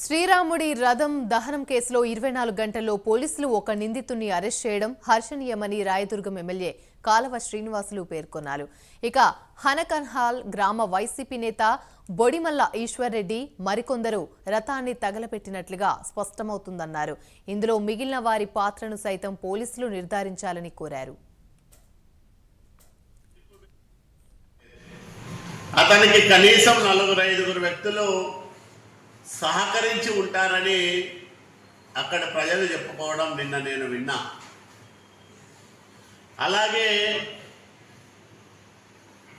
శ్రీరాముడి రథం దహనం కేసులో ఇరవై నాలుగు గంటల్లో పోలీసులు ఒక నిందితుడిని అరెస్ట్ చేయడం హర్షణీయమని రాయదుర్గం ఎమ్మెల్యే కాలవ శ్రీనివాసులు పేర్కొన్నారు. ఇక హనకన్హాల్ గ్రామ వైసీపీ నేత బొడిమల్ల ఈశ్వర్రెడ్డి మరికొందరు రథాన్ని తగలపెట్టినట్లుగా స్పష్టమవుతుందన్నారు. ఇందులో మిగిలిన వారి పాత్రను సైతం పోలీసులు నిర్ధారించాలని కోరారు. అతనికి కనీసం నలుగురు ఐదుగురు వ్యక్తులు సహకరించి ఉంటారని అక్కడ ప్రజలు చెప్పుకోవడం నిన్న నేను విన్నా. అలాగే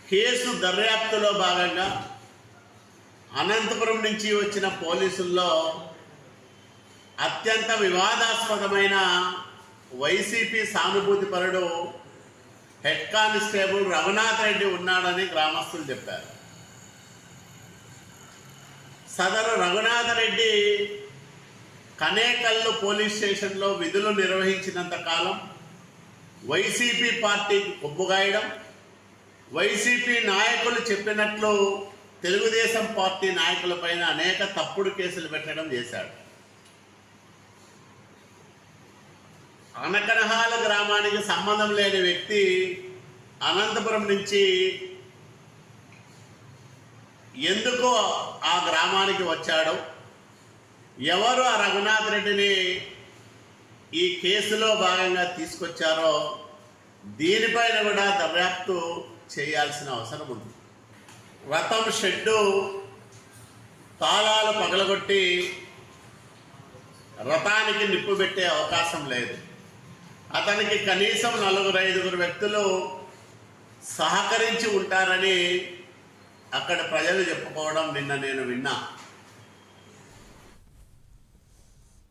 కేసు దర్యాప్తులో భాగంగా అనంతపురం నుంచి వచ్చిన పోలీసుల్లో అత్యంత వివాదాస్పదమైన వైసీపీ సానుభూతిపరుడు హెడ్ కానిస్టేబుల్ రఘునాథ్ రెడ్డి ఉన్నాడని గ్రామస్తులు చెప్పారు. సదరు రఘునాథ రెడ్డి కనేకల్లు పోలీస్ స్టేషన్లో విధులు నిర్వహించినంత కాలం వైసీపీ పార్టీకి కొబ్బుగాయడం వైసీపీ నాయకులు చెప్పినట్లు తెలుగుదేశం పార్టీ నాయకులపైన అనేక తప్పుడు కేసులు పెట్టడం చేశాడు. అనకనహాల గ్రామానికి సంబంధం లేని వ్యక్తి అనంతపురం నుంచి ఎందుకు ఆ గ్రామానికి వచ్చాడు? ఎవరు ఆ రఘునాథ్ రెడ్డిని ఈ కేసులో భాగంగా తీసుకొచ్చారో దీనిపైన కూడా దర్యాప్తు చేయాల్సిన అవసరం ఉంది. వ్రతం షెడ్డు తాళాలు పగలగొట్టి రథానికి నిప్పు పెట్టే అవకాశం లేదు. అతనికి కనీసం నలుగురు ఐదుగురు వ్యక్తులు సహకరించి ఉంటారని అక్కడ ప్రజలు చెప్పుకోవడం నిన్న నేను విన్నా.